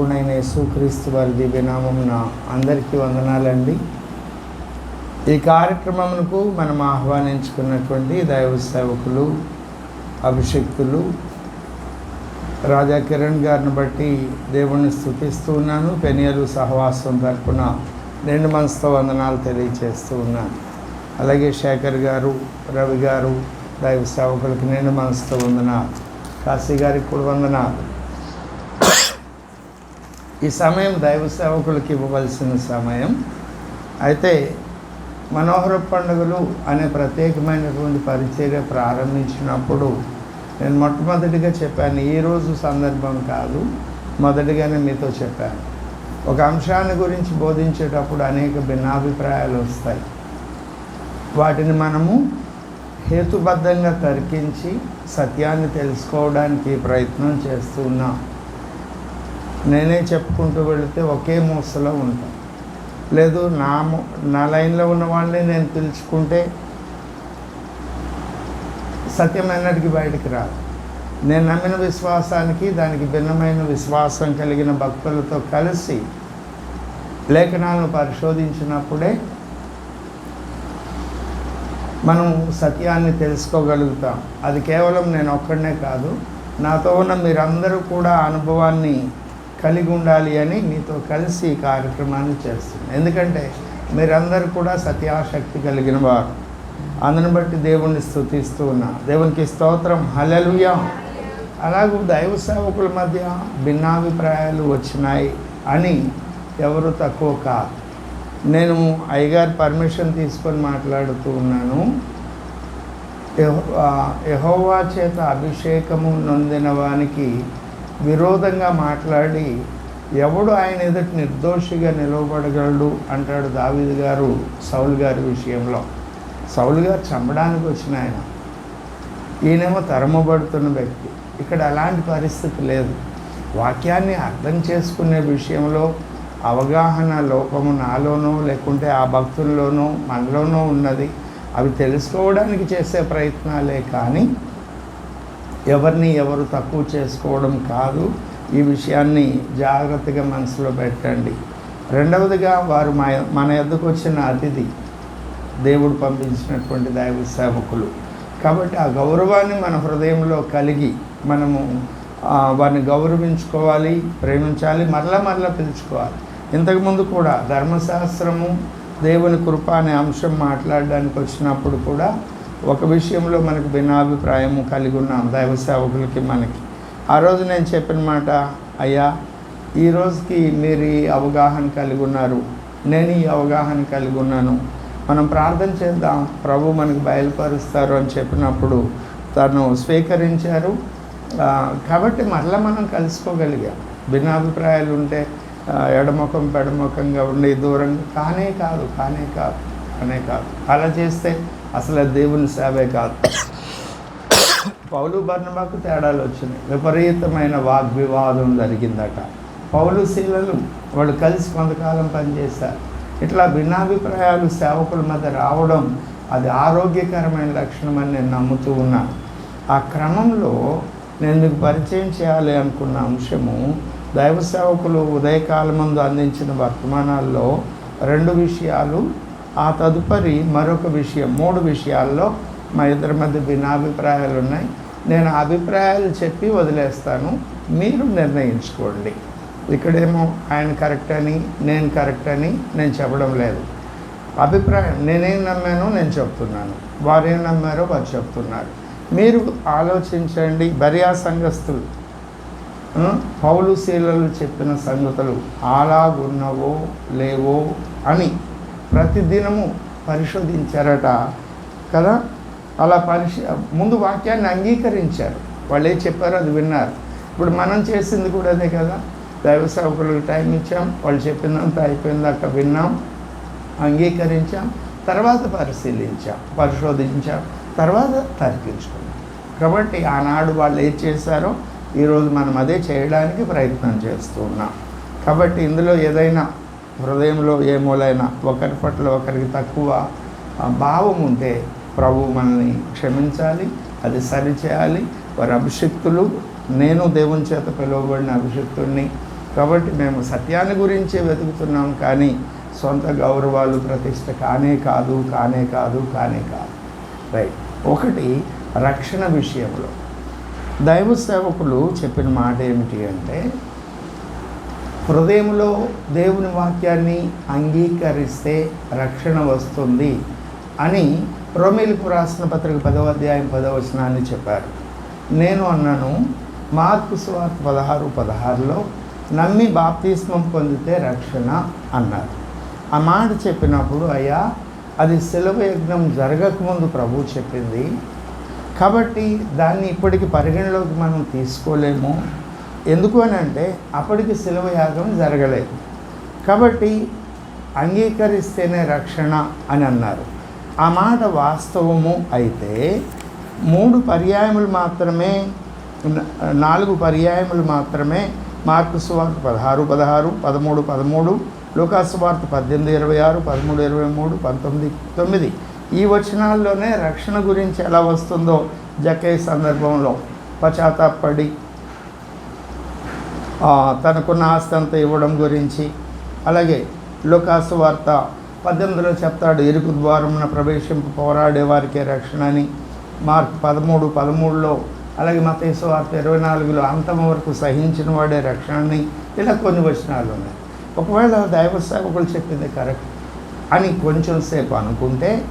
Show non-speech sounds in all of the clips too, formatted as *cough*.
గుణైన యేసుక్రీస్తు వారి దివ్యనామమున అందరికీ వందనాలండి. ఈ కార్యక్రమంకు మనం ఆహ్వానించుకున్నటువంటి దైవ సేవకులు అభిషక్తులు రాజా కిరణ్ గారిని బట్టి దేవుణ్ణి స్థుతిస్తూ ఉన్నాను. పెనియలు సహవాసం తరపున రెండు మనసుతో వందనాలు తెలియచేస్తూ ఉన్నాను. అలాగే శేఖర్ గారు రవి గారు దైవ సేవకులకు నేను మనసుతో వందనాలు. కాశీ గారికి కూడా వందనాలు. ఈ సమయం దైవ సేవకులకు ఇవ్వవలసిన సమయం. అయితే మనోహర పండుగలు అనే ప్రత్యేకమైనటువంటి పరిచర్య ప్రారంభించినప్పుడు నేను మొట్టమొదటిగా చెప్పాను ఈరోజు సందర్భం కాదు మొదటిగానే మీతో చెప్పాను. ఒక అంశాన్ని గురించి బోధించేటప్పుడు అనేక భిన్నాభిప్రాయాలు వస్తాయి. వాటిని మనము హేతుబద్ధంగా తర్కించి సత్యాన్ని తెలుసుకోవడానికి ప్రయత్నం చేస్తున్నాం నేనే చెప్పుకుంటూ వెళితే ఒకే మూసలో ఉంటాం. లేదు నా నా లైన్లో ఉన్న వాళ్ళని నేను పిలుచుకుంటే సత్యం ఎన్నటికి బయటికి రాదు. నేను నమ్మిన విశ్వాసానికి దానికి భిన్నమైన విశ్వాసం కలిగిన భక్తులతో కలిసి లేఖనాలను పరిశోధించినప్పుడే మనం సత్యాన్ని తెలుసుకోగలుగుతాం. అది కేవలం నేను ఒక్కడనే కాదు నాతో ఉన్న మీరందరూ కూడా అనుభవాన్ని కలిగి ఉండాలి అని మీతో కలిసి ఈ కార్యక్రమాన్ని చేస్తుంది ఎందుకంటే మీరందరూ కూడా సత్యాశక్తి కలిగిన వారు. అందుని బట్టి దేవుణ్ణి స్థుతిస్తూ ఉన్నా. దేవునికి స్తోత్రం. హలలుయా అలాగే దైవ సేవకుల మధ్య భిన్నాభిప్రాయాలు వచ్చినాయి అని ఎవరు తక్కువ కాదు. నేను అయ్యగారి పర్మిషన్ తీసుకొని మాట్లాడుతూ ఉన్నాను. యహోవా చేత అభిషేకము నొందిన వానికి విరోధంగా మాట్లాడి ఎవడు ఆయన ఎదుటి నిర్దోషిగా నిలవబడగలడు? అంటాడు దావీదు గారు సౌలు గారి విషయంలో. సౌలు గారు చంపడానికి వచ్చిన ఆయన. ఈయనేమో తరమబడుతున్న వ్యక్తి. ఇక్కడ అలాంటి పరిస్థితి లేదు. వాక్యాన్ని అర్థం చేసుకునే విషయంలో అవగాహన లోపము నాలోనో లేకుంటే ఆ భక్తుల్లోనో మనలోనో ఉన్నది. అవి తెలుసుకోవడానికి చేసే ప్రయత్నాలే కానీ ఎవరిని ఎవరు తక్కువ చేసుకోవడం కాదు. ఈ విషయాన్ని జాగ్రత్తగా మనసులో పెట్టండి. రెండవదిగా వారు మా మన ఎద్దకు వచ్చిన అతిథి దేవుడు పంపించినటువంటి దైవ సేవకులు. కాబట్టి ఆ గౌరవాన్ని మన హృదయంలో కలిగి మనము వారిని గౌరవించుకోవాలి ప్రేమించాలి మరలా మరలా పిలుచుకోవాలి. ఇంతకుముందు కూడా ధర్మశాస్త్రము దేవుని కృప అనే అంశం మాట్లాడడానికి వచ్చినప్పుడు కూడా ఒక విషయంలో మనకు భిన్నాభిప్రాయము కలిగి ఉన్నాం దైవ సేవకులకి మనకి. ఆ రోజు నేను చెప్పిన మాట అయ్యా ఈ రోజుకి మీరు ఈ అవగాహన కలిగి ఉన్నారు నేను ఈ అవగాహన కలిగి ఉన్నాను మనం ప్రార్థన చేద్దాం. ప్రభు మనకు బయలుపరుస్తారు అని చెప్పినప్పుడు తను స్వీకరించారు. కాబట్టి మరలా మనం కలుసుకోగలిగాం. భిన్నాభిప్రాయాలు ఉంటే ఎడముఖం పెడముఖంగా ఉండి దూరంగా కానే కాదు కానే కాదు కానే కాదు. అలా చేస్తే అసలు దేవుని సేవే కాదు. పౌలు బర్ణబాకు తేడాలు వచ్చినాయి. విపరీతమైన వాగ్వివాదం జరిగిందట. పౌలు శీలలు వాళ్ళు కలిసి కొంతకాలం పనిచేశారు. ఇట్లా భిన్నాభిప్రాయాలు సేవకుల మధ్య రావడం అది ఆరోగ్యకరమైన లక్షణం అని నేను నమ్ముతూ ఉన్నాను. ఆ క్రమంలో నేను మీకు పరిచయం చేయాలి అనుకున్న అంశము దైవ సేవకులు ఉదయకాలముందు అందించిన వర్తమానాల్లో రెండు విషయాలు ఆ తదుపరి మరొక విషయం మూడు విషయాల్లో మా ఇద్దరి మధ్య భిన్నాభిప్రాయాలు ఉన్నాయి. నేను అభిప్రాయాలు చెప్పి వదిలేస్తాను. మీరు నిర్ణయించుకోండి. ఇక్కడేమో ఆయన కరెక్ట్ అని నేను కరెక్ట్ అని నేను చెప్పడం లేదు. అభిప్రాయం నేనేం నమ్మానో నేను చెప్తున్నాను. వారేం నమ్మారో వారు చెప్తున్నారు. మీరు ఆలోచించండి. బరియా సంఘస్థులు పౌలు శీలలు చెప్పిన సంగతులు అలాగున్నవో లేవో అని. ప్రతిదినము పరిశోధించారట. కదా? అలా పరిశ ముందు వాక్యాన్ని అంగీకరించారు. వాళ్ళు ఏం చెప్పారో అది విన్నారు. ఇప్పుడు మనం చేసింది కూడా అదే కదా? దైవ సేవకులకు టైం ఇచ్చాం వాళ్ళు చెప్పిందంతా అయిపోయిందాక విన్నాం అంగీకరించాం తర్వాత పరిశీలించాం పరిశోధించాం తర్వాత తర్కించుకున్నాం కాబట్టి ఆనాడు వాళ్ళు ఏం చేశారో ఈరోజు మనం అదే చేయడానికి ప్రయత్నం చేస్తున్నాం కాబట్టి ఇందులో ఏదైనా హృదయంలో ఏ మూలైనా ఒకరి పట్ల ఒకరికి తక్కువ భావం ఉంటే ప్రభు మనల్ని క్షమించాలి అది సరిచేయాలి. వారి అభిషక్తులు నేను దేవుని చేత పిలువబడిన అభిషక్తుడిని కాబట్టి మేము సత్యాన్ని గురించే వెతుకుతున్నాం కానీ సొంత గౌరవాలు ప్రతిష్ట కానే కాదు కానే కాదు కానే కాదు. రైట్ ఒకటి రక్షణ విషయంలో. దైవ సేవకులు చెప్పిన మాట ఏమిటి అంటే హృదయంలో దేవుని వాక్యాన్ని అంగీకరిస్తే రక్షణ వస్తుంది అని రోమిలకు రాసిన పత్రిక పదవ అధ్యాయం పదవచనాన్ని చెప్పారు. నేను అన్నాను మార్కు సువార్త పదహారు పదహారులో నమ్మి బాప్తిస్మం పొందితే రక్షణ అన్నారు. ఆ మాట చెప్పినప్పుడు అయ్యా అది సెలవు యజ్ఞం జరగకముందు ప్రభు చెప్పింది. కాబట్టి దాన్ని ఇప్పటికి పరిగణలోకి మనం తీసుకోలేము. ఎందుకు అని అంటే అప్పటికి శిలవ యాగం జరగలేదు. కాబట్టి అంగీకరిస్తేనే రక్షణ అని అన్నారు. ఆ మాట వాస్తవము అయితే మూడు పర్యాయములు మాత్రమే నాలుగు పర్యాయములు మాత్రమే మార్కు సువార్త పదహారు పదహారు పదమూడు పదమూడు లూకాసు వార్త పద్దెనిమిది ఇరవై ఆరు పదమూడు ఇరవై మూడు పంతొమ్మిది తొమ్మిది. ఈ వచనాల్లోనే రక్షణ గురించి ఎలా వస్తుందో జకే సందర్భంలో పశ్చాత్తాపడి తనకున్న ఆస్తి అంతా ఇవ్వడం గురించి. అలాగే లోకాసు వార్త పద్దెనిమిదిలో చెప్తాడు ఇరుకు ద్వారమున ప్రవేశింపు పోరాడే వారికే రక్షణ అని. మార్క్ పదమూడు పదమూడులో అలాగే మతేసు వార్త ఇరవై నాలుగులో అంతం వరకు సహించిన వాడే రక్షణ అని. ఇలా కొన్ని వచనాలు ఉన్నాయి. ఒకవేళ దైవ సేవకులు చెప్పింది కరెక్ట్ అని కొంచెం సేపు అనుకుంటే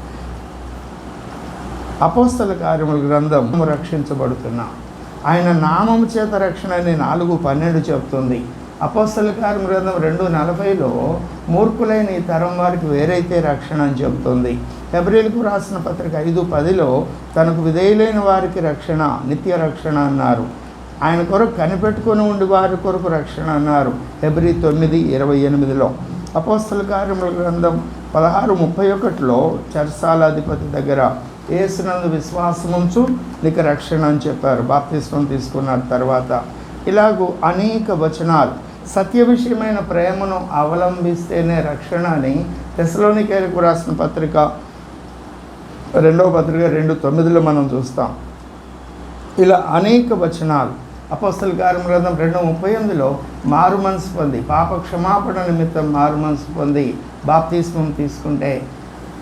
అపోస్తల కార్యముల గ్రంథం రక్షించబడుతున్నాం ఆయన నామము చేత రక్షణ అని నాలుగు పన్నెండు చెప్తుంది. అపోస్తల కార్యం గ్రంథం రెండు నలభైలో మూర్ఖులైన ఈ తరం వారికి వేరైతే రక్షణ అని చెబుతుంది ఎబ్రిల్కు రాసిన పత్రిక ఐదు పదిలో తనకు విధేయులైన వారికి రక్షణ నిత్య రక్షణ అన్నారు. ఆయన కొరకు కనిపెట్టుకొని ఉండి వారి కొరకు రక్షణ అన్నారు. ఎబ్రి తొమ్మిది ఇరవై ఎనిమిదిలో అపోస్తల కార్యముల గ్రంథం పదహారు ముప్పై ఒకటిలో చర్సాలాధిపతి దగ్గర ఏసునందు విశ్వాసముంచు నీకు రక్షణ అని చెప్పారు. బాప్తిస్వం తీసుకున్న తర్వాత ఇలాగూ అనేక వచనాలు. సత్య విషయమైన ప్రేమను అవలంబిస్తేనే రక్షణ అని తెసలోనికేరకు రాసిన పత్రిక రెండవ పత్రిక రెండు తొమ్మిదిలో మనం చూస్తాం. ఇలా అనేక వచనాలు. అపస్తుల కార్యం గ్రంథం రెండు ముప్పై ఎనిమిదిలో మారు మనసు పొంది పాప క్షమాపణ నిమిత్తం మారు మనసు పొంది బాప్తిస్మం తీసుకుంటే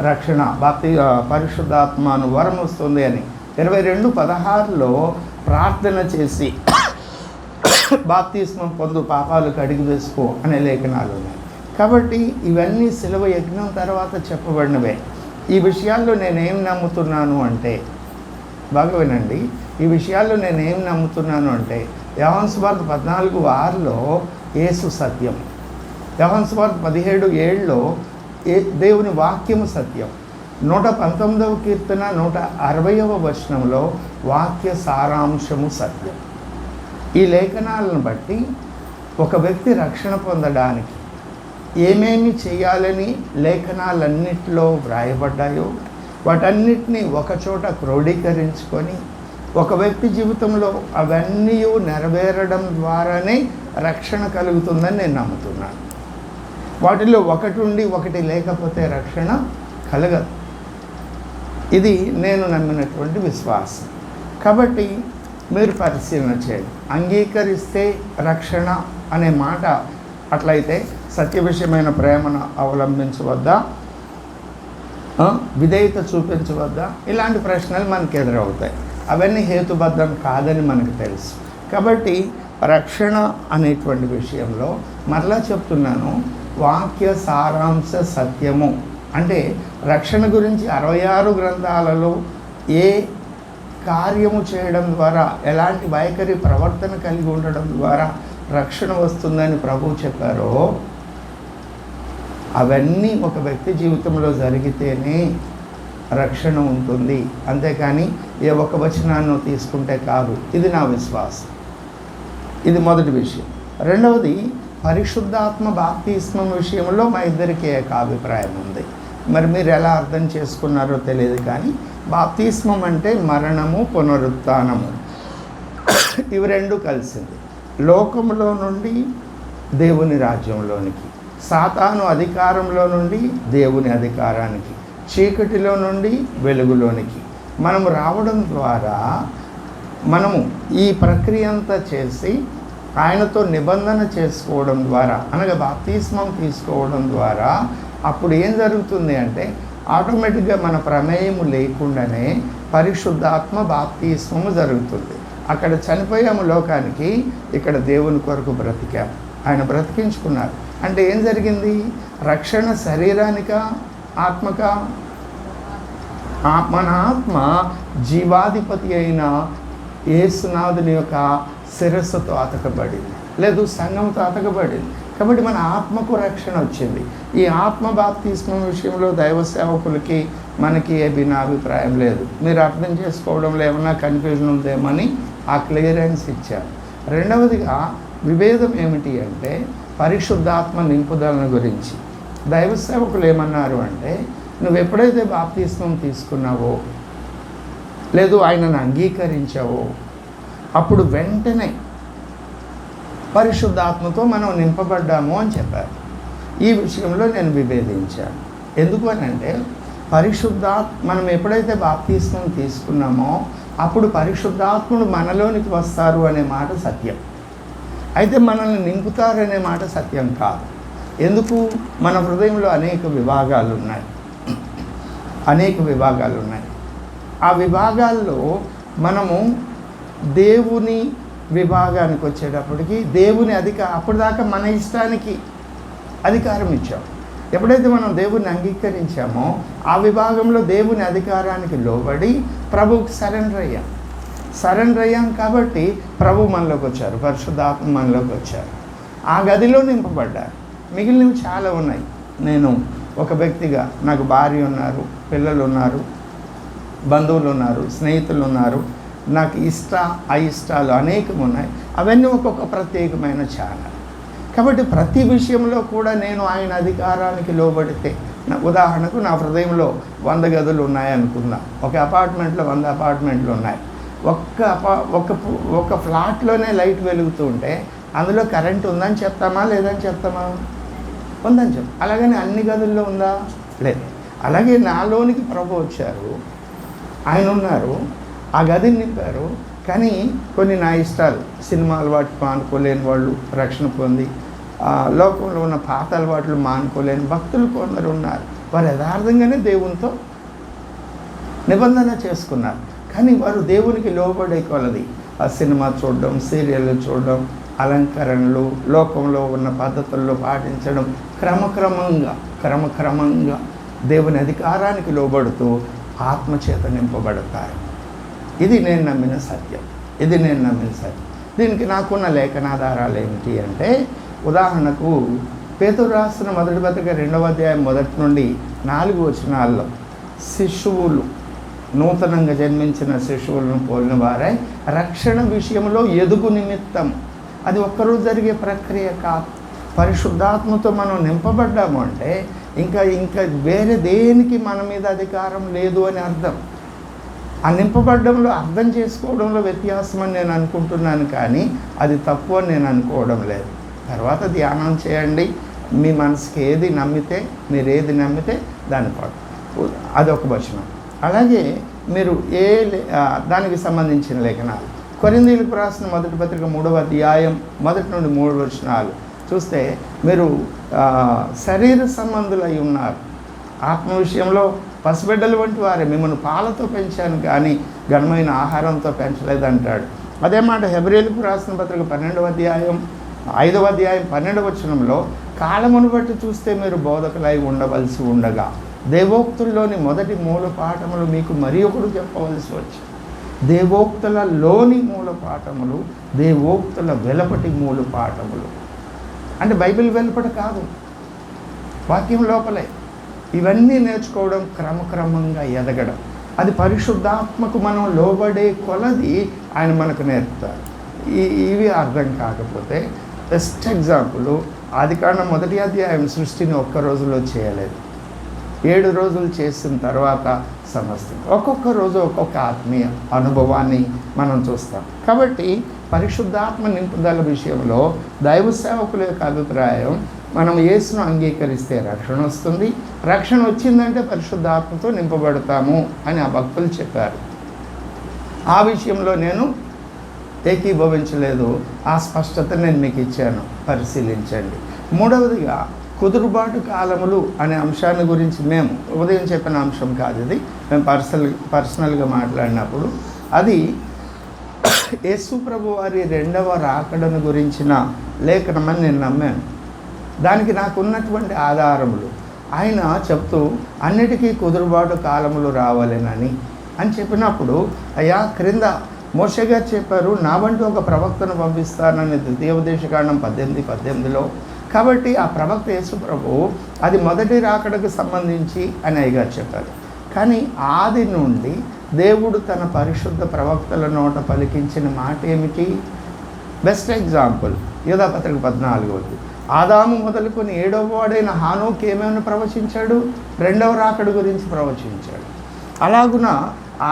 రక్షణ భక్తి పరిశుద్ధాత్మను వరం వస్తుంది అని. ఇరవై రెండు పదహారులో ప్రార్థన చేసి *coughs* బాప్తిస్మం పొందు పాపాలు కడిగి వేసుకో అనే లేఖనాలు ఉన్నాయి. కాబట్టి ఇవన్నీ శిలువ యజ్ఞం తర్వాత చెప్పబడినవే. ఈ విషయాల్లో నేనేం నమ్ముతున్నాను అంటే బాగా వినండి ఈ విషయాల్లో నేనేం నమ్ముతున్నాను అంటే యవన్స్వార్త పద్నాలుగు ఆరులో యేసు సత్యం. యవన్స్వార్త్ పదిహేడు ఏళ్ళలో ఏ దేవుని వాక్యము సత్యం. నూట పంతొమ్మిదవ కీర్తన నూట అరవయవ వచనంలో వాక్య సారాంశము సత్యం. ఈ లేఖనాలను బట్టి ఒక వ్యక్తి రక్షణ పొందడానికి ఏమేమి చేయాలని లేఖనాలన్నిటిలో వ్రాయబడ్డాయో వాటన్నిటినీ ఒకచోట క్రోడీకరించుకొని ఒక వ్యక్తి జీవితంలో అవన్నీ నెరవేరడం ద్వారానే రక్షణ కలుగుతుందని నేను నమ్ముతున్నాను. వాటిలో ఒకటి ఉండి ఒకటి లేకపోతే రక్షణ కలగదు. ఇది నేను నమ్మినటువంటి విశ్వాసం. కాబట్టి మీరు పరిశీలన చేయండి. అంగీకరిస్తే రక్షణ అనే మాట అట్లయితే సత్య విషయమైన ప్రేమను అవలంబించవద్దా? విధేయత చూపించవద్దా? ఇలాంటి ప్రశ్నలు మనకు ఎదురవుతాయి. అవన్నీ హేతుబద్ధం కాదని మనకు తెలుసు. కాబట్టి రక్షణ అనేటువంటి విషయంలో మరలా చెప్తున్నాను. వాక్య సారాంశ సత్యము. అంటే రక్షణ గురించి అరవై ఆరు గ్రంథాలలో ఏ కార్యము చేయడం ద్వారా ఎలాంటి వైఖరి ప్రవర్తన కలిగి ఉండడం ద్వారా రక్షణ వస్తుందని ప్రభు చెప్పారో అవన్నీ ఒక వ్యక్తి జీవితంలో జరిగితేనే రక్షణ ఉంటుంది. అంతేకాని ఏ ఒక్క వచనాన్ని తీసుకుంటే కాదు. ఇది నా విశ్వాసం. ఇది మొదటి విషయం. రెండవది పరిశుద్ధాత్మ బాప్తిస్మం విషయంలో మా ఇద్దరికి ఏక అభిప్రాయం ఉంది. మరి మీరు ఎలా అర్థం చేసుకున్నారో తెలియదు కానీ బాప్తిస్మం అంటే మరణము పునరుత్థానము. ఇవి రెండు కలిసింది. లోకంలో నుండి దేవుని రాజ్యంలోనికి సాతాను అధికారంలో నుండి దేవుని అధికారానికి చీకటిలో నుండి వెలుగులోనికి. మనము రావడం ద్వారా మనము ఈ ప్రక్రియ అంతా చేసి ఆయనతో నిబంధన చేసుకోవడం ద్వారా అనగా బాప్తిస్మం తీసుకోవడం ద్వారా అప్పుడు ఏం జరుగుతుంది అంటే ఆటోమేటిక్గా మన ప్రమేయము లేకుండానే పరిశుద్ధాత్మ బాప్తిస్మము జరుగుతుంది. అక్కడ చనిపోయాము లోకానికి ఇక్కడ దేవుని కొరకు బ్రతికాం. ఆయన బ్రతికించుకున్నారు. అంటే ఏం జరిగింది? రక్షణ శరీరానిక ఆత్మక? మన ఆత్మ జీవాధిపతి అయిన యేసునాథుని యొక్క శిరస్సుతో అతకబడింది లేదు సంఘంతో అతకబడింది కాబట్టి మన ఆత్మకు రక్షణ వచ్చింది. ఈ ఆత్మ బాప్తిస్మం విషయంలో దైవ సేవకులకి మనకి ఏ భిన్నాభిప్రాయం లేదు. మీరు అర్థం చేసుకోవడంలో ఏమన్నా కన్ఫ్యూజన్ ఉందేమని ఆ క్లియరెన్స్ ఇచ్చారు. రెండవదిగా విభేదం ఏమిటి అంటే పరిశుద్ధాత్మ నింపుదలను గురించి. దైవ సేవకులు ఏమన్నారు అంటే నువ్వు ఎప్పుడైతే బాప్తిస్మం తీసుకున్నావో లేదు ఆయనను అంగీకరించావో అప్పుడు వెంటనే పరిశుద్ధాత్మతో మనం నింపబడ్డాము అని చెప్పారు. ఈ విషయంలో నేను విభేదించాను. ఎందుకు అని అంటే పరిశుద్ధాత్ మనం ఎప్పుడైతే బాప్తీస్మం తీసుకున్నామో అప్పుడు పరిశుద్ధాత్ముడు మనలోనికి వస్తారు అనే మాట సత్యం. అయితే మనల్ని నింపుతారనే మాట సత్యం కాదు. ఎందుకు? మన హృదయంలో అనేక విభాగాలు ఉన్నాయి. అనేక విభాగాలు ఉన్నాయి. ఆ విభాగాల్లో మనము దేవుని విభాగానికి వచ్చేటప్పటికి దేవుని అధిక అప్పటిదాకా మన ఇష్టానికి అధికారం ఇచ్చాం. ఎప్పుడైతే మనం దేవుని అంగీకరించామో ఆ విభాగంలో దేవుని అధికారానికి లోబడి ప్రభువుకి సరెండర్ అయ్యాం. సరెండర్ అయ్యాం కాబట్టి ప్రభు మనలోకి వచ్చారు పరిశుద్ధాత్మ మనలోకి వచ్చారు. ఆ గదిలో నింపబడ్డారు. మిగిలినవి చాలా ఉన్నాయి. నేను ఒక వ్యక్తిగా నాకు భార్య ఉన్నారు పిల్లలు ఉన్నారు బంధువులు ఉన్నారు స్నేహితులు ఉన్నారు. నాకు ఇష్ట అయిష్టాలు అనేకం ఉన్నాయి. అవన్నీ ఒక్కొక్క ప్రత్యేకమైన ఛానల్. కాబట్టి ప్రతి విషయంలో కూడా నేను ఆయన అధికారానికి లోబడితే ఉదాహరణకు నా హృదయంలో వంద గదులు ఉన్నాయనుకుందాం. ఒక అపార్ట్మెంట్లో వంద అపార్ట్మెంట్లు ఉన్నాయి. ఒక్క అపా ఒక ఒక ఫ్లాట్లోనే లైట్ వెలుగుతూ ఉంటే అందులో కరెంట్ ఉందని చెప్తామా లేదని చెప్తామా? ఉందని చెప్ అలాగని అన్ని గదుల్లో ఉందా? లేదు. అలాగే నాలోనికి ప్రభు వచ్చారు. ఆయన ఉన్నారు. ఆ గదిని నింపారు. కానీ కొన్ని నా ఇష్టాలు. సినిమా అలవాటు మానుకోలేని వాళ్ళు రక్షణ పొంది లోకంలో ఉన్న పాత అలవాట్లు మానుకోలేని భక్తులు కొందరు ఉన్నారు. వారు యథార్థంగానే దేవునితో నిబంధన చేసుకున్నారు. కానీ వారు దేవునికి లోబడే కొలది. ఆ సినిమా చూడడం సీరియళ్ళు చూడడం అలంకరణలు లోకంలో ఉన్న పద్ధతుల్లో పాటించడం క్రమక్రమంగా క్రమక్రమంగా దేవుని అధికారానికి లోబడుతూ ఆత్మచేత నింపబడతారు. ఇది నేను నమ్మిన సత్యం. ఇది నేను నమ్మిన సత్యం. దీనికి నాకున్న లేఖనాధారాలు ఏమిటి అంటే ఉదాహరణకు పేతురు రాసిన మొదటి పత్రిక రెండవ అధ్యాయం మొదటి నుండి నాలుగు వచనాల్లో శిశువులు నూతనంగా జన్మించిన శిశువులను పోలిన వారే రక్షణ విషయంలో ఎదుగు నిమిత్తం. అది ఒక్కరోజు జరిగే ప్రక్రియ కాదు. పరిశుద్ధాత్మతో మనం నింపబడ్డాము అంటే ఇంకా ఇంకా వేరే దేనికి మన మీద అధికారం లేదు అని అర్థం. ఆ నింపబడ్డంలో అర్థం చేసుకోవడంలో వ్యత్యాసం అని నేను అనుకుంటున్నాను కానీ అది తప్పు అని నేను అనుకోవడం లేదు. తర్వాత ధ్యానం చేయండి. మీ మనసుకి ఏది నమ్మితే మీరు ఏది నమ్మితే దాని పాటు అదొక వచనం అలాగే మీరు ఏ లే- దానికి సంబంధించిన లేఖనాలు. కొరిందీలకు రాసిన మొదటి పత్రిక మూడవ అధ్యాయం మొదటి నుండి మూడు వచనాలు. చూస్తే మీరు శరీర శరీర సంబంధులై ఉన్నారు. ఆత్మ విషయంలో పసిబిడ్డలు వంటి వారే. మిమ్మల్ని పాలతో పెంచాను కానీ ఘనమైన ఆహారంతో పెంచలేదంటాడు. అదే మాట హెబ్రిలకు రాసిన పత్రిక పన్నెండవ అధ్యాయం ఐదవ అధ్యాయం పన్నెండవ వచనంలో కాలమును బట్టి చూస్తే మీరు బోధకులై ఉండవలసి ఉండగా దేవోక్తుల్లోని మొదటి మూల పాఠములు మీకు మరి ఒకడు చెప్పవలసి వచ్చింది. దేవోక్తులలోని మూల పాఠములు దేవోక్తుల వెలపటి మూల పాఠములు. అంటే బైబిల్ వెలుపట కాదు వాక్యం లోపలే. ఇవన్నీ నేర్చుకోవడం క్రమక్రమంగా ఎదగడం. అది పరిశుద్ధాత్మకు మనం లోబడే కొలది ఆయన మనకు నేర్పుతారు. ఈ ఇవి అర్థం కాకపోతే బెస్ట్ ఎగ్జాంపుల్ ఆది కారణం మొదటి అధ్యాయం సృష్టిని ఒక్క రోజులో చేయలేదు. ఏడు రోజులు చేసిన తర్వాత సమస్య ఒక్కొక్క రోజు ఒక్కొక్క ఆత్మీయ అనుభవాన్ని మనం చూస్తాం. కాబట్టి పరిశుద్ధాత్మ నింపుదల విషయంలో దైవ సేవకుల యొక్క అభిప్రాయం మనం యేసును అంగీకరిస్తే రక్షణ వస్తుంది. రక్షణ వచ్చిందంటే పరిశుద్ధాత్మతో నింపబడతాము అని ఆ భక్తులు చెప్పారు. ఆ విషయంలో నేను ఏకీభవించలేదు. ఆ స్పష్టత నేను మీకు ఇచ్చాను. పరిశీలించండి. మూడవదిగా కుదురుబాటు కాలములు అనే అంశాన్ని గురించి మేము ఉదయం చెప్పిన అంశం కాదు ఇది. మేము పర్సనల్ పర్సనల్గా మాట్లాడినప్పుడు అది యేసు ప్రభు వారి రెండవ రాకడను గురించిన లేఖనమని నేను నమ్మాను. దానికి నాకు ఉన్నటువంటి ఆధారములు. ఆయన చెప్తూ అన్నిటికీ కుదురుబాటు కాలములు రావాలేనని. అని చెప్పినప్పుడు అయ్యా క్రింద మోషే చెప్పారు నా వంటి ఒక ప్రవక్తను పంపిస్తానని ద్వితీయోపదేశకాండం పద్దెనిమిది పద్దెనిమిదిలో. కాబట్టి ఆ ప్రవక్త యేసు ప్రభు అది మొదటి రాకడకు సంబంధించి అని అయ్యగారు చెప్పారు. కానీ ఆది నుండి దేవుడు తన పరిశుద్ధ ప్రవక్తల నోట పలికించిన మాట ఏమిటి బెస్ట్ ఎగ్జాంపుల్ యోధాపత్రిక పద్నాలుగోది ఆదాము మొదలుకొని ఏడవ వాడైన హానోకి ఏమైనా ప్రవచించాడు? రెండవ రాకడ గురించి ప్రవచించాడు. అలాగున ఆ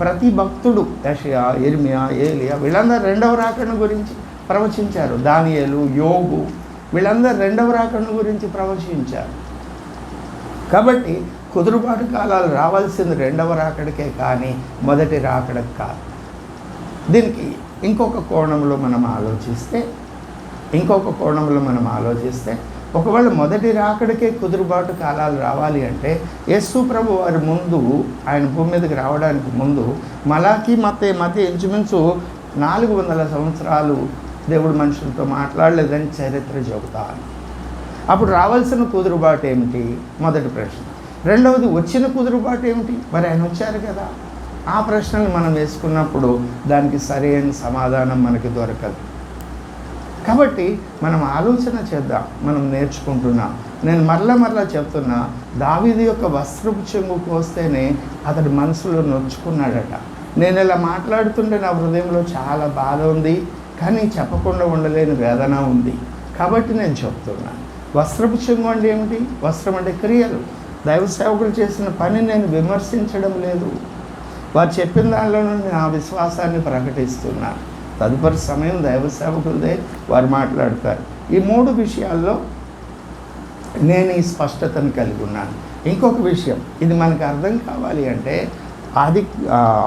ప్రతి భక్తుడు యషయా ఎర్మియా ఏలియా వీళ్ళందరూ రెండవ రాకడ గురించి ప్రవచించారు. దానియేలు యోగు వీళ్ళందరూ రెండవ రాకడ గురించి ప్రవచించారు. కాబట్టి కుదురుబాటు కాలాలు రావాల్సింది రెండవ రాకడికే కానీ మొదటి రాకడకు కాదు. దీనికి ఇంకొక కోణంలో మనం ఆలోచిస్తే ఇంకొక కోణంలో మనం ఆలోచిస్తే ఒకవేళ మొదటి రాకడికే కుదురుబాటు కాలాలు రావాలి అంటే యేసు ప్రభు వారి ముందు ఆయన భూమి మీదకి రావడానికి ముందు మలాకి మత మధ్య ఇంచుమించు నాలుగు వందల సంవత్సరాలు దేవుడు మనుషులతో మాట్లాడలేదని చరిత్ర చెబుతాను అప్పుడు రావాల్సిన కుదురుబాటు ఏమిటి? మొదటి ప్రశ్న. రెండవది వచ్చిన కుదురుబాటు ఏమిటి? మరి ఆయన వచ్చారు కదా. ఆ ప్రశ్నలు మనం వేసుకున్నప్పుడు దానికి సరైన సమాధానం మనకి దొరకదు. కాబట్టి మనం ఆలోచన చేద్దాం మనం నేర్చుకుంటున్నాం. నేను మరలా మరలా చెప్తున్నా దావీది యొక్క వస్త్రపు చెంగు కోస్తేనే అతడి మనసులో నొచ్చుకున్నాడట. నేను ఇలా మాట్లాడుతుంటే నా హృదయంలో చాలా బాధ ఉంది కానీ చెప్పకుండా ఉండలేని వేదన ఉంది. కాబట్టి నేను చెప్తున్నాను వస్త్రపు చెంగు అంటే ఏమిటి? వస్త్రం అంటే క్రియలు. దైవ సేవకులు చేసిన పని నేను విమర్శించడం లేదు. వారు చెప్పిన దానిలో నుండి నా విశ్వాసాన్ని ప్రకటిస్తున్నాను తదుపరి సమయం దైవ సేవకులదే వారు మాట్లాడతారు. ఈ మూడు విషయాల్లో నేను ఈ స్పష్టతను కలిగి ఉన్నాను. ఇంకొక విషయం ఇది మనకు అర్థం కావాలి అంటే ఆది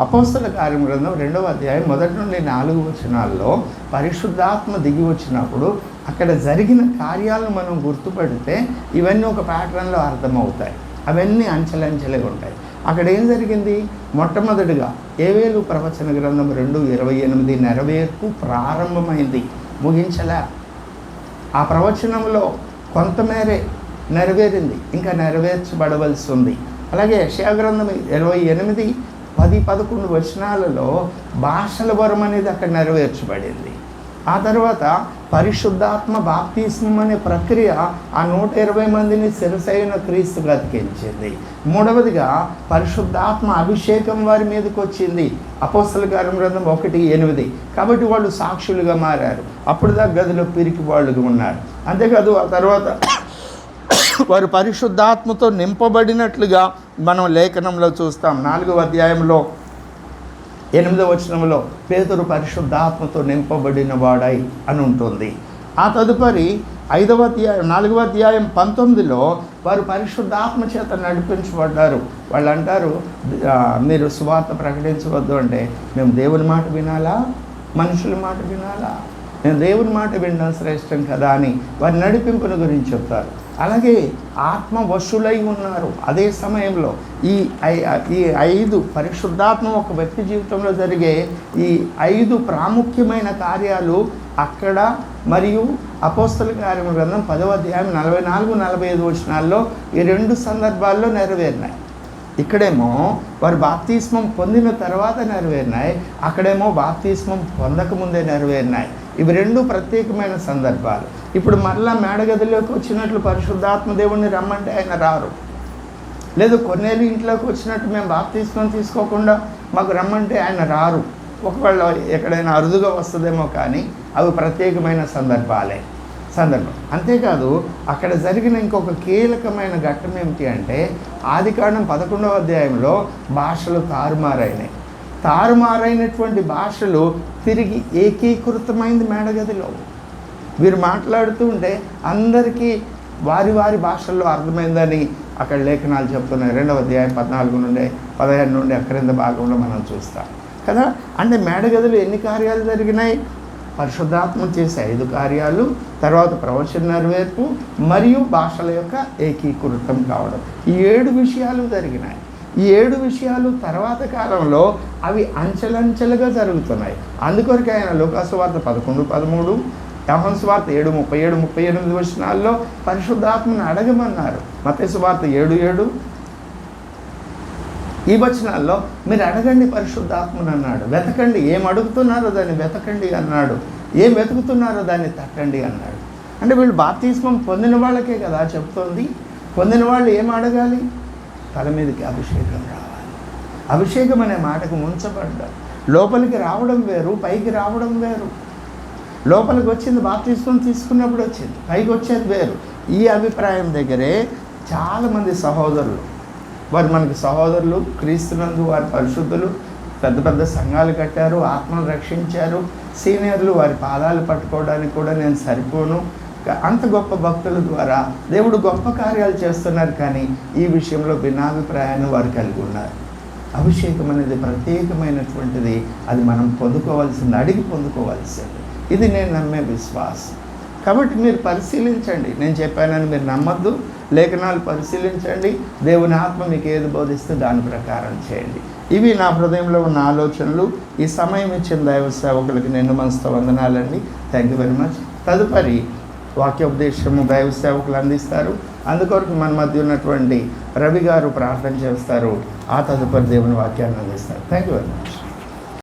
అపోస్తల కార్యం గ్రంథం రెండవ అధ్యాయం మొదటి నుండి నాలుగు వచనాల్లో పరిశుద్ధాత్మ దిగి వచ్చినప్పుడు అక్కడ జరిగిన కార్యాలను మనం గుర్తుపడితే ఇవన్నీ ఒక ప్యాటర్న్లో అర్థమవుతాయి. అవన్నీ అంచెలంచెలుగా ఉంటాయి. అక్కడ ఏం జరిగింది? మొట్టమొదటిగా ఏవేలు ప్రవచన గ్రంథం రెండు ఇరవై ఎనిమిది నెరవేర్పు ప్రారంభమైంది. ముగించలే. ఆ ప్రవచనంలో కొంతమేరే నెరవేరింది. ఇంకా నెరవేర్చబడవలసి ఉంది. అలాగే యశాగ్రంథం ఇరవై ఎనిమిది పది పదకొండు వచనాలలో భాషల వరం అనేది అక్కడ నెరవేర్చబడింది. ఆ తర్వాత పరిశుద్ధాత్మ బాప్తిస్మం అనే ప్రక్రియ ఆ నూట ఇరవై మందిని సిరసైన క్రీస్తు గతికించింది మూడవదిగా పరిశుద్ధాత్మ అభిషేకం వారి మీదకి వచ్చింది. అపోస్తల గ్రంథం ఒకటి ఎనిమిది. కాబట్టి వాళ్ళు సాక్షులుగా మారారు. అప్పుడు దాకా గదిలో పిరికి వాళ్ళుగా ఉన్నారు. అంతేకాదు ఆ తర్వాత వారు పరిశుద్ధాత్మతో నింపబడినట్లుగా మనం లేఖనంలో చూస్తాం. నాలుగవ అధ్యాయంలో ఎనిమిదవ వచనంలో పేదరు పరిశుద్ధాత్మతో నింపబడిన వాడై అని ఉంటుంది. ఆ తదుపరి ఐదవ అధ్యాయం నాలుగవ అధ్యాయం పంతొమ్మిదిలో వారు పరిశుద్ధాత్మ చేత నడిపించబడ్డారు. వాళ్ళు అంటారు మీరు సువార్త ప్రకటించవద్దు అంటే మేము దేవుని మాట వినాలా? మనుషుల మాట వినాలా? నేను దేవుని మాట వినడం శ్రేష్టం కదా అని వారి నడిపింపుని గురించి చెప్తారు. అలాగే ఆత్మ వశులై ఉన్నారు. అదే సమయంలో ఈ ఐ- ఈ ఐదు పరిశుద్ధాత్మ ఒక వ్యక్తి జీవితంలో జరిగే ఈ ఐదు ప్రాముఖ్యమైన కార్యాలు అక్కడ మరియు అపోస్తల కార్యం గ్రంథం పదవ అధ్యాయం నలభై నాలుగు నలభై ఐదు వచనాల్లో ఈ రెండు సందర్భాల్లో నెరవేరినాయి. ఇక్కడేమో వారు బాప్తిస్మం పొందిన తర్వాత నెరవేరినాయి. అక్కడేమో బాప్తిస్మం పొందకముందే నెరవేరినాయి. ఇవి రెండు ప్రత్యేకమైన సందర్భాలు. ఇప్పుడు మరలా మేడగదిలోకి వచ్చినట్లు పరిశుద్ధాత్మ దేవుణ్ణి రమ్మంటే ఆయన రారు. లేదు కొన్నేళ్ళు ఇంట్లోకి వచ్చినట్టు మేము బాప్తిస్మం తీసుకోకుండా మాకు రమ్మంటే ఆయన రారు. ఒకవేళ ఎక్కడైనా అరుదుగా వస్తుందేమో కానీ అవి ప్రత్యేకమైన సందర్భాలే. సందర్భం. అంతేకాదు అక్కడ జరిగిన ఇంకొక కీలకమైన ఘట్టం ఏమిటి అంటే ఆదికాండం పదకొండవ అధ్యాయంలో భాషలు తారుమారైనాయి. తారుమారైనటువంటి భాషలు తిరిగి ఏకీకృతమైంది మేడగదిలో. వీరు మాట్లాడుతూ ఉంటే అందరికీ వారి వారి భాషల్లో అర్థమైందని అక్కడ లేఖనాలు చెప్తున్నాయి. రెండవ అధ్యాయం పద్నాలుగు నుండి పదిహేను నుండి అక్కడింత భాగంలో మనం చూస్తాం. కదా? అంటే మేడగదిలో ఎన్ని కార్యాలు జరిగినాయి? పరిశుద్ధాత్మ చేసే ఐదు కార్యాలు తర్వాత ప్రవచన నెరవేర్పు మరియు భాషల యొక్క ఏకీకృతం కావడం. ఈ ఏడు విషయాలు జరిగినాయి. ఈ ఏడు విషయాలు తర్వాత కాలంలో అవి అంచెలంచెలుగా జరుగుతున్నాయి. అందుకొరకు ఆయన లోకాసు వార్త పదకొండు పదమూడు యహన్స్ వార్త ఏడు ముప్పై ఏడు ముప్పై ఎనిమిది వచనాల్లో పరిశుద్ధాత్మను అడగమన్నారు. మతేసు వార్త ఏడు ఏడు. ఈ వచనాల్లో మీరు అడగండి పరిశుద్ధాత్మను అన్నాడు. వెతకండి. ఏం అడుగుతున్నారో దాన్ని వెతకండి అన్నాడు. ఏం వెతుకుతున్నారో దాన్ని తట్టండి అన్నాడు. అంటే వీళ్ళు బాప్తిస్మం పొందిన వాళ్ళకే కదా చెప్తోంది. పొందిన వాళ్ళు ఏం అడగాలి? తల మీదకి అభిషేకం రావాలి. అభిషేకం అనే మాటకు ముంచబడ్డారు. లోపలికి రావడం వేరు పైకి రావడం వేరు. లోపలికి వచ్చింది బాప్తిస్మం తీసుకున్నప్పుడు వచ్చింది. పైకి వచ్చేది వేరు. ఈ అభిప్రాయం దగ్గరే చాలామంది సహోదరులు. వారు మనకి సహోదరులు క్రీస్తునందు వారి పరిశుద్ధులు పెద్ద పెద్ద సంఘాలు కట్టారు ఆత్మను రక్షించారు సీనియర్లు వారి పాదాలు పట్టుకోవడానికి కూడా నేను సరిపోను. అంత గొప్ప భక్తుల ద్వారా దేవుడు గొప్ప కార్యాలు చేస్తున్నారు కానీ ఈ విషయంలో భిన్నాభిప్రాయాన్ని వారు కలిగి ఉన్నారు. అభిషేకం అనేది ప్రత్యేకమైనటువంటిది. అది మనం పొందుకోవాల్సింది అడిగి పొందుకోవాల్సింది. ఇది నేను నమ్మే విశ్వాసం. కాబట్టి మీరు పరిశీలించండి. నేను చెప్పానని మీరు నమ్మద్దు. లేఖనాలు పరిశీలించండి. దేవుని ఆత్మ మీకు ఏది బోధిస్తే దాని ప్రకారం చేయండి. ఇవి నా హృదయంలో ఉన్న ఆలోచనలు. ఈ సమయం ఇచ్చిన దైవ సేవకులకి నేను మనసుతో వందనాలండి. థ్యాంక్ యూ వెరీ మచ్ తదుపరి వాక్యోపదేశము దైవ సేవకులు అందిస్తారు. అందుకొరకు మన మధ్య ఉన్నటువంటి రవి గారు ప్రార్థన చేస్తారు. ఆ తదుపరి దేవుని వాక్యాన్ని అందిస్తారు. Thank you very much